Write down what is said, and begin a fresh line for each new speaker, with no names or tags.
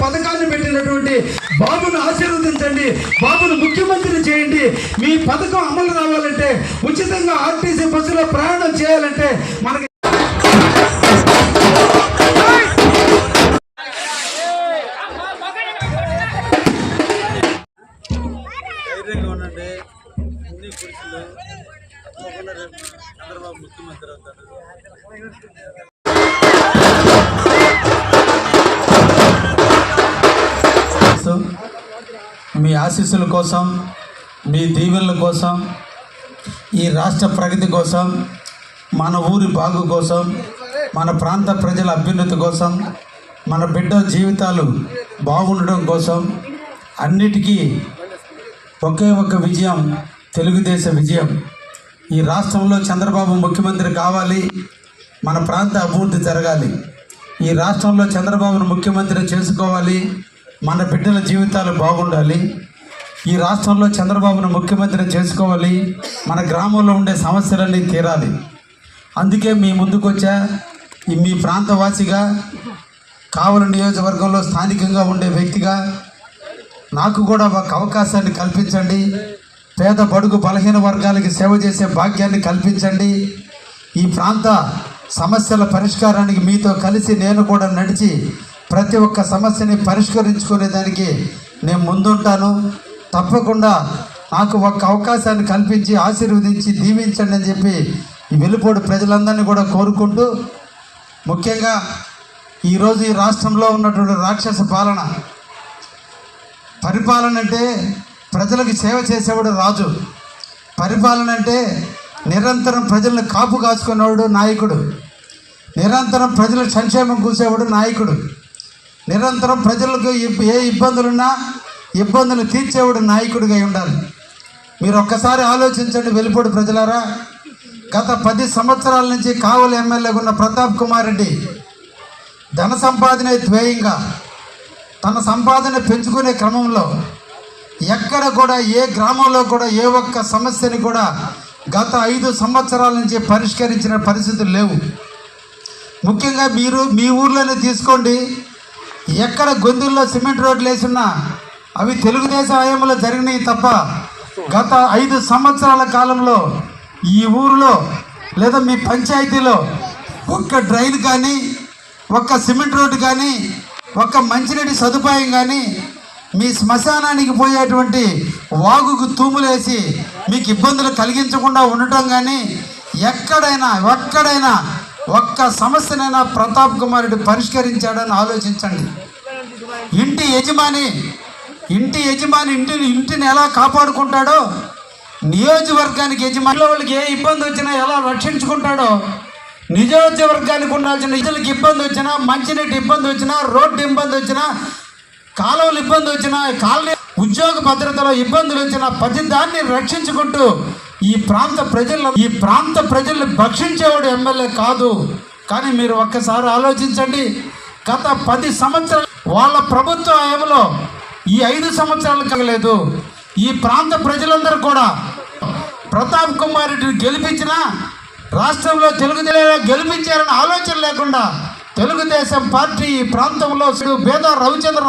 పథకాన్ని పెట్టినటువంటి బాబును ఆశీర్వదించండి బాబును ముఖ్యమంత్రిని చేయండి. మీ పథకం అమలు రావాలంటే ఉచితంగా ఆర్టీసీ బస్సులో ప్రయాణం చేయాలంటే మనకి
ఉండండి? అన్ని గుడిసెలు చంద్రబాబు ముఖ్యమంత్రి అవుతారు
మీ ఆశీస్సుల కోసం మీ దీవెనల కోసం ఈ రాష్ట్ర ప్రగతి కోసం మన ఊరి బాగు కోసం మన ప్రాంత ప్రజల అభ్యున్నతి కోసం మన బిడ్డ జీవితాలు బాగుండడం కోసం అన్నిటికీ ఒకే ఒక విజయం తెలుగుదేశ విజయం. ఈ రాష్ట్రంలో చంద్రబాబు ముఖ్యమంత్రి కావాలి మన ప్రాంత అభివృద్ధి జరగాలి. ఈ రాష్ట్రంలో చంద్రబాబును ముఖ్యమంత్రి చేసుకోవాలి మన బిడ్డల జీవితాలు బాగుండాలి. ఈ రాష్ట్రంలో చంద్రబాబును ముఖ్యమంత్రి చేసుకోవాలి మన గ్రామంలో ఉండే సమస్యలన్నీ తీరాలి. అందుకే మీ ముందుకొచ్చా మీ ప్రాంతవాసిగా కావలి నియోజకవర్గంలో స్థానికంగా ఉండే వ్యక్తిగా నాకు కూడా ఒక అవకాశాన్ని కల్పించండి. పేద బడుగు బలహీన వర్గాలకి సేవ చేసే భాగ్యాన్ని కల్పించండి. ఈ ప్రాంత సమస్యల పరిష్కారానికి మీతో కలిసి నేను కూడా నడిచి ప్రతి ఒక్క సమస్యని పరిష్కరించుకునేదానికి నేను ముందుంటాను. తప్పకుండా నాకు ఒక అవకాశాన్ని కల్పించి ఆశీర్వదించి దీవించండి అని చెప్పి ఈ వెలుపోడు ప్రజలందరినీ కూడా కోరుకుంటూ ముఖ్యంగా ఈరోజు ఈ రాష్ట్రంలో ఉన్నటువంటి రాక్షస పాలన. పరిపాలన అంటే ప్రజలకు సేవ చేసేవాడు రాజు. పరిపాలన అంటే నిరంతరం ప్రజలను కాపు కాచుకునేవాడు నాయకుడు. నిరంతరం ప్రజల సంక్షేమం కూసేవాడు నాయకుడు. నిరంతరం ప్రజలకు ఏ ఇబ్బందులున్నా ఇబ్బందులు తీర్చేవాడు నాయకుడిగా ఉండాలి. మీరు ఒక్కసారి ఆలోచించండి వెలుపడి ప్రజలారా. గత పది సంవత్సరాల నుంచి కావలి ఎమ్మెల్యేగా ఉన్న ప్రతాప్ కుమార్ రెడ్డి ధన సంపాదన ధ్యేయంగా తన సంపాదన పెంచుకునే క్రమంలో ఎక్కడ కూడా ఏ గ్రామంలో కూడా ఏ ఒక్క సమస్యని కూడా గత ఐదు సంవత్సరాల నుంచి పరిష్కరించిన పరిస్థితులు లేవు. ముఖ్యంగా మీరు మీ ఊర్లోనే తీసుకోండి. ఎక్కడ గొంతుల్లో సిమెంట్ రోడ్లు వేసినా అవి తెలుగుదేశం హయాంలో జరిగినాయి తప్ప గత ఐదు సంవత్సరాల కాలంలో ఈ ఊరిలో లేదా మీ పంచాయతీలో ఒక్క డ్రైన్ కానీ ఒక్క సిమెంట్ రోడ్డు కానీ ఒక్క మంచినీటి సదుపాయం కానీ మీ శ్మశానానికి పోయేటువంటి వాగుకు తూములేసి మీకు ఇబ్బందులు కలిగించకుండా ఉండటం కానీ ఎక్కడైనా ఎక్కడైనా ఒక్క సమస్యనైనా ప్రతాప్ కుమార్ రెడ్డి పరిష్కరించాడని ఆలోచించండి. ఇంటి యజమాని ఇంటి యజమాని ఇంటిని ఇంటిని ఎలా కాపాడుకుంటాడో నియోజకవర్గానికి యజమాని వాళ్ళకి ఏ ఇబ్బంది వచ్చినా ఎలా రక్షించుకుంటాడో నియోజకవర్గానికి ఉండాల్సిన నిధులకు ఇబ్బంది వచ్చినా మంచినీటి ఇబ్బంది వచ్చినా రోడ్డు ఇబ్బంది వచ్చినా కాలువలు ఇబ్బంది వచ్చినా కాలనీ ఉద్యోగ భద్రతలో ఇబ్బందులు వచ్చినా ప్రతి దాన్ని రక్షించుకుంటూ ఈ ప్రాంత ప్రజలను ఈ ప్రాంత ప్రజల్ని భక్షించేవాడు ఎమ్మెల్యే కాదు. కానీ మీరు ఒక్కసారి ఆలోచించండి. గత పది సంవత్సరాలు వాళ్ళ ప్రభుత్వ హయాంలో ఈ ఐదు సంవత్సరాలు కలగలేదు. ఈ ప్రాంత ప్రజలందరూ కూడా ప్రతాప్ కుమార్ రెడ్డిని గెలిపించిన రాష్ట్రంలో తెలుగుదేశం గెలిపించారని ఆలోచన లేకుండా తెలుగుదేశం పార్టీ ఈ ప్రాంతంలో పేద రవిచంద్ర